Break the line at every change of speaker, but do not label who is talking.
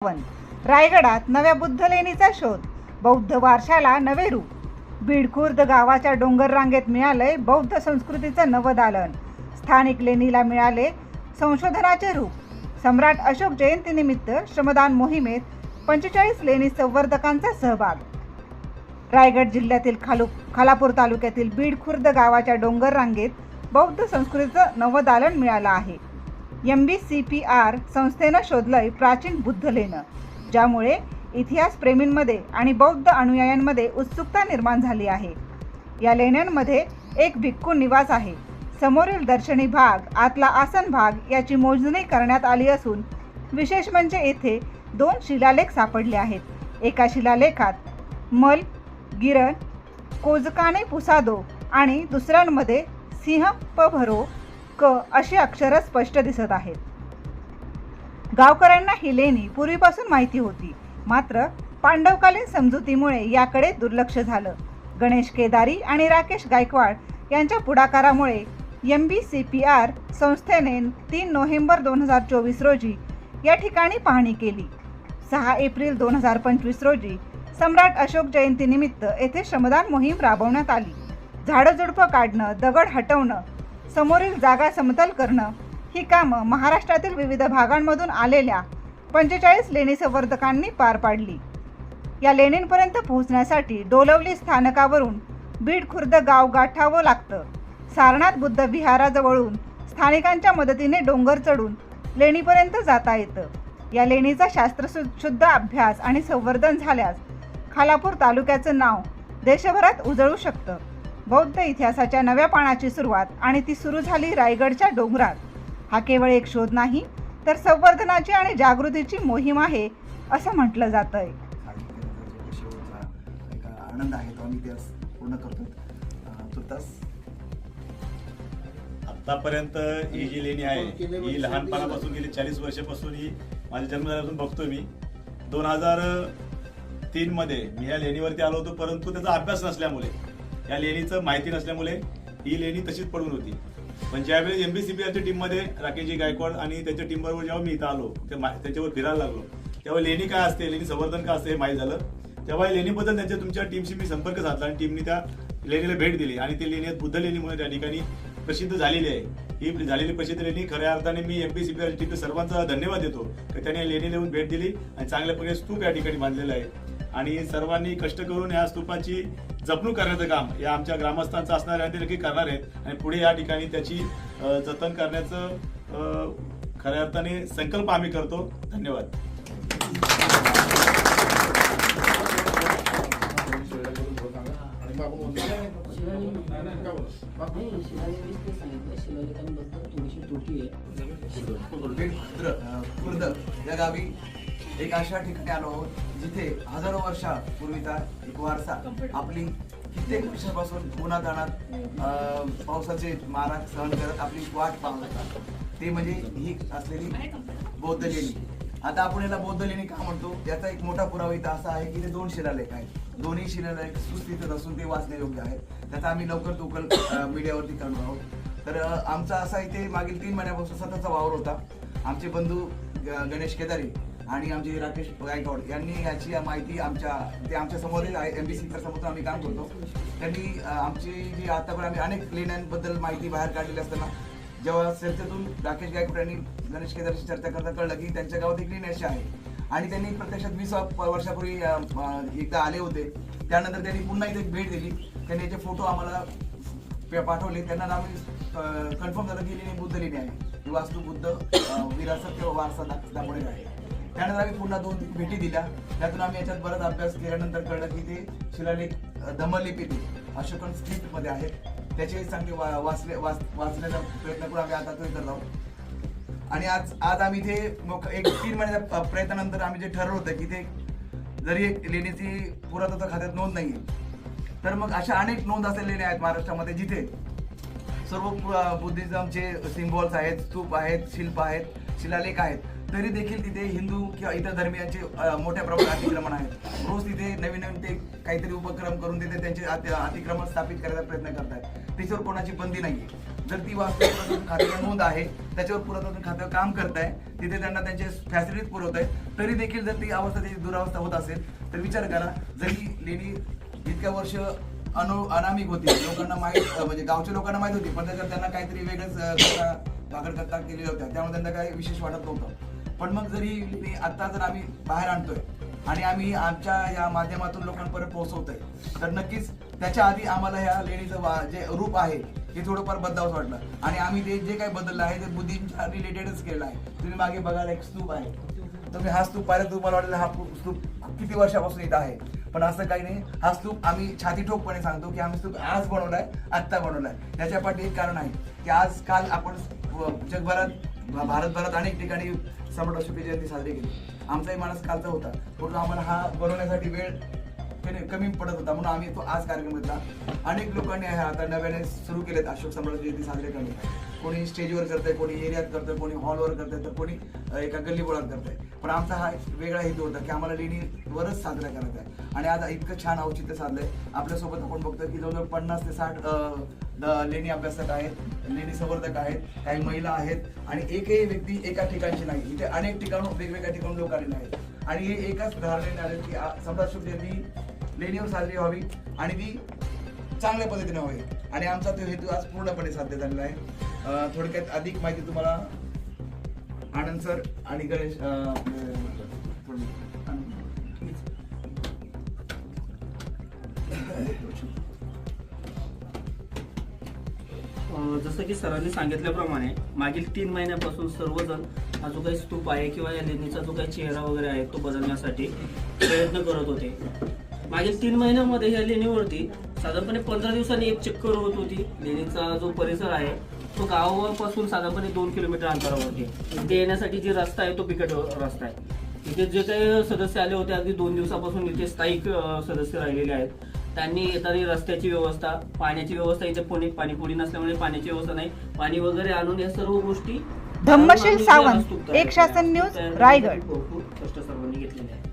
रायगडात नव्या बुद्ध लेणीचा शोध. बौद्ध वारशाला नवे रूप. बीड खुर्द गावाच्या डोंगर रांगेत मिळालंय बौद्ध संस्कृतीचं नवदालन. स्थानिक लेणीला मिळाले संशोधनाचे रूप. सम्राट अशोक जयंतीनिमित्त श्रमदान मोहिमेत पंचेचाळीस लेणी संवर्धकांचा सहभाग. रायगड जिल्ह्यातील खालू खालापूर तालुक्यातील बीड खुर्द गावाच्या डोंगर रांगेत बौद्ध संस्कृतीचं नवदालन मिळालं आहे. M B C P R संस्थेनं शोधलंय प्राचीन बुद्ध लेणं ज्यामुळे इतिहास प्रेमींमध्ये आणि बौद्ध अनुयायांमध्ये उत्सुकता निर्माण झाली आहे. या लेण्यांमध्ये एक भिक्खू निवास आहे. समोरील दर्शनी भाग आतला आसन भाग याची मोजणी करण्यात आली असून विशेष म्हणजे येथे दोन शिलालेख सापडले आहेत. एका शिलालेखात मल गिरण कोजकाने पुसादो आणि दुसऱ्यांमध्ये सिंह पभरो क अशी अक्षरं स्पष्ट दिसत आहेत. गावकऱ्यांना ही लेणी पूर्वीपासून माहिती होती. मात्र पांडवकालीन समजुतीमुळे याकडे दुर्लक्ष झालं. गणेश केदारी आणि राकेश गायकवाड यांच्या पुढाकारामुळे M B C P R संस्थेने तीन नोव्हेंबर दोन हजार चोवीस रोजी या ठिकाणी पाहणी केली. सहा एप्रिल दोन हजार पंचवीस रोजी सम्राट अशोक जयंतीनिमित्त येथे श्रमदान मोहीम राबवण्यात आली. झाडं झुडपं काढणं दगड हटवणं समोरील जागा समतल करणं ही कामं महाराष्ट्रातील विविध भागांमधून आलेल्या पंचेचाळीस लेणी संवर्धकांनी पार पाडली. या लेणींपर्यंत पोहोचण्यासाठी डोलवली स्थानकावरून बीड खुर्द गाव गाठावं लागतं. सारनाथ बुद्ध विहाराजवळून स्थानिकांच्या मदतीने डोंगर चढून लेणीपर्यंत जाता येतं. या लेणीचा शास्त्रशुद्ध अभ्यास आणि संवर्धन झाल्यास खालापूर तालुक्याचं नाव देशभरात उजळू शकतं. बौद्ध इतिहासाच्या नव्या पानाची सुरुवात आणि ती सुरू झाली रायगडच्या डोंगरात. हा केवळ एक शोध नाही तर संवर्धनाची आणि जागृतीची मोहीम आहे असं म्हटलं जातं आहे
आनंद आहे तो आम्ही त्यास पूर्ण करतो तुर्तास
आतापर्यंत ही जी लेणी आहे ही लहानपणापासून गेली चाळीस वर्षापासून ही माझ्या जन्म झाल्यापासून बघतो मी. दोन हजार तीन मध्ये मी ह्या लेणीवरती आलो होतो परंतु त्याचा अभ्यास नसल्यामुळे या लेणीचं माहिती नसल्यामुळे ही लेणी तशीच पडून होती. पण ज्यावेळेस बी टीम टीममध्ये राकेशजी गायकवाड आणि त्याच्या टीमबरोबर जेव्हा मी इथं आलो ते मा- त्याच्यावर फिरायला लागलो तेव्हा लेणी काय असते लेणी संवर्धन काय असते हे माहीत झालं. तेव्हा या लेणीबद्दल त्यांच्या तुमच्या टीमशी मी संपर्क साधला आणि टीमनी त्या लेणीला भेट दिली आणि ती लेणी बुद्ध बुद्ध लेणीमुळे त्या ठिकाणी प्रसिद्ध झालेली आहे. ही झालेली प्रसिद्ध लेणी खऱ्या अर्थाने मी एमपीसीपी टीम सर्वांचा धन्यवाद देतो की त्यांनी लेणी येऊन भेट दिली आणि चांगल्या प्रकारे स्तूप या ठिकाणी बांधलेला आहे. आणि सर्वांनी कष्ट करून या स्तूपाची जपणूक करण्याचं काम या आमच्या ग्रामस्थांचं असणार आहे आणि ते नक्की करणार आहेत आणि पुढे या ठिकाणी त्याची जतन करण्याचं खऱ्या अर्थाने संकल्प आम्ही करतो धन्यवाद
या गावी एक अशा ठिकाणी आलो आहोत जिथे हजारो वर्षापूर्वीचा एक वारसा आपली कित्येक वर्षापासून उन्हात पावसाचे मारा सहन करत आपली वाट पाहत होता. ते म्हणजे ही असलेली बौद्ध लेणी आता आपण याला बौद्ध लेणी का म्हणतो? याचा एक मोठा पुरावा इथं असा आहे की ते दोन शिलालेख आहेत. दोन्ही शिलालेख सुस्थितीत असून ते वाचण्यायोग्य आहेत. त्याचा आम्ही लवकर उकल मीडियावरती करणार आहोत. तर आमचा असा इथे मागील तीन महिन्यापासून सततचा वावर होता. आमचे बंधू गणेश केदारी आणि आमचे राकेश गायकवाड यांनी याची माहिती आमच्या ते आमच्या समोरील एम बी सी समोर आम्ही काम करतो. त्यांनी आमची जी आतापर्यंत आम्ही अनेक लेण्यांबद्दल माहिती बाहेर काढलेली असताना जेव्हा चर्चेतून राकेश गायकवाड यांनी गणेश केदारशी चर्चा करता कळलं की त्यांच्या गावात एक लेणी अशी आहे. आणि त्यांनी प्रत्यक्षात वीस वर्षापूर्वी एकदा आले होते. त्यानंतर त्यांनी पुन्हा इथे भेट दिली. त्यांनी याचे फोटो आम्हाला पाठवले. त्यांना आम्ही कन्फर्म झालं की लेणी बुद्ध लेणी आहे. वास्तू बुद्ध विरासत किंवा वारसा दाख- आहे. त्यानंतर आम्ही पुन्हा दोन तीन भेटी दिल्या. त्यातून आम्ही याच्यात बराच अभ्यास केल्यानंतर कळलं की ते शिलालेख अं, धम्मलिपीतील अशोकन स्क्रिप्टमध्ये आहेत. त्याचे चांगले वा- वाचले वाच- वाचण्याचा प्रयत्न करून आम्ही आता करत आहोत आणि आज आज आम्ही ते मग एक तीन महिन्याच्या प्रयत्नानंतर आम्ही जे ठरवलं होतं की ते जरी एक लेणीची पुरातत्व खात्यात नोंद नाही तर मग अशा अनेक नोंद असलेल्या लेण्या आहेत महाराष्ट्रामध्ये जिथे सर्व बुद्धिझमचे सिम्बॉल्स आहेत स्तूप आहेत शिल्प आहेत शिलालेख आहेत. तरी देखील तिथे हिंदू किंवा इतर धर्मियांचे मोठ्या प्रमाणात अतिक्रमण आहेत. रोज तिथे नवीन नवीन ते काहीतरी उपक्रम करून तिथे त्यांचे अतिक्रमण स्थापित करायचा प्रयत्न करतात त्याच्यावर कोणाची बंदी नाहीये. जर ती वास्तू खात्यावर खात्याला नोंद आहे त्याच्यावर पुरातत्व खातं काम करत आहे तिथे त्यांना त्यांचे फॅसिलिटीज पुरवत आहे तरी देखील जर ती अवस्था त्याची दुरावस्था होत असेल तर विचार करा जरी लेणी इतक्या वर्ष अनु अनामिक होती लोकांना माहीत म्हणजे गावच्या लोकांना माहीत होती पण त्याच्यात त्यांना काहीतरी वेगळंच अं, कथा केलेल्या होत्या. त्यामुळे त्यांना काही विशेष वाटत नव्हतं. पण मग जरी मी आता जर आम्ही बाहेर आणतोय आणि आम्ही आमच्या या माध्यमातून लोकांपर्यंत पोहोचवतोय तर नक्कीच त्याच्या आधी आम्हाला ह्या लेडीचं जे रूप आहे हे थोडंफार बदलावंच वाटलं. आणि आम्ही ते जे काही बदललं आहे ते बुद्धींच्या रिलेटेडच केलं आहे. तुम्ही मागे बघायला एक स्तूप आहे. तुम्ही हा स्तूप पाहिला तुम्हाला वाटलं हा स्तूप किती वर्षापासून इथं आहे. पण असं काही नाही. हा स्तूप आम्ही छाती ठोकपणे सांगतो की आम्ही स्तूप आज बनवलाय आत्ता बनवलाय. त्याच्या पाठी एक कारण आहे की आज काल आपण जगभरात भारतभरात अनेक ठिकाणी सम्राट अशोक जयंती साजरी केली. आमचाही माणूस कालचा होता. म्हणून आम्हाला हा बनवण्यासाठी वेळ कमी पडत होता. म्हणून आम्ही तो आज कार्यक्रम घेतला अनेक लोकांनी आहे आता नव्याने सुरू केलेत अशोक सम्राट जयंती साजरे करणे कोणी स्टेजवर करतंय कोणी एरियात करतंय कोणी हॉलवर करतंय तर कोणी एका गल्लीबोळात करतंय. पण आमचा हा एक वेगळा हेतू होता की आम्हाला लेणीवरच साजरा करायचा आहे. आणि आज इतकं छान औचित्य साधलंय. आपल्यासोबत आपण बघतो की जवळजवळ पन्नास ते साठ लेणी अभ्यासक आहेत लेणी संवर्धक आहेत काही महिला आहेत आणि एकही व्यक्ती एका ठिकाणची नाही. इथे अनेक ठिकाणून वेगवेगळ्या ठिकाणून लोक आलेले आहेत. आणि हे एकाच धारणेने आले की आ- सम्राट अशोक लेणीवर साजरी व्हावी आणि ती चांगल्या पद्धतीने व्हावी. आणि आमचा तो हेतू आज पूर्णपणे साध्य झालेला आहे. थोडक्यात अधिक माहिती तुम्हाला आनंद सर आणि गणेश
जसं की सरांनी सांगितल्याप्रमाणे मागील तीन महिन्यापासून सर्वजण हा जो काही स्तूप आहे किंवा या लेणीचा जो काही चेहरा वगैरे आहे तो बदलण्यासाठी प्रयत्न करत होते. मागील तीन महिन्यामध्ये या लेणीवरती साधारणपणे पंधरा दिवसांनी एक चक्कर होत होती लेणीचा जो परिसर आहे तो गावापासून साधारणपणे दोन किलोमीटर अंतरावरती आहे. इथे येण्यासाठी जी रस्ता आहे तो बिकट रस्ता आहे इथे जे काही सदस्य आले होते अगदी दोन दिवसापासून इथे स्थायिक सदस्य राहिलेले आहेत त्यांनी येताना रस्त्याची व्यवस्था पाण्याची व्यवस्था इथे पुणे पाणीपुरी नसल्यामुळे पाण्याची व्यवस्था नाही पाणी वगैरे आणून या सर्व गोष्टी
धम्मशील सावंत, एक शासन. न्यूज, रायगड.
करण्यासाठी भरपूर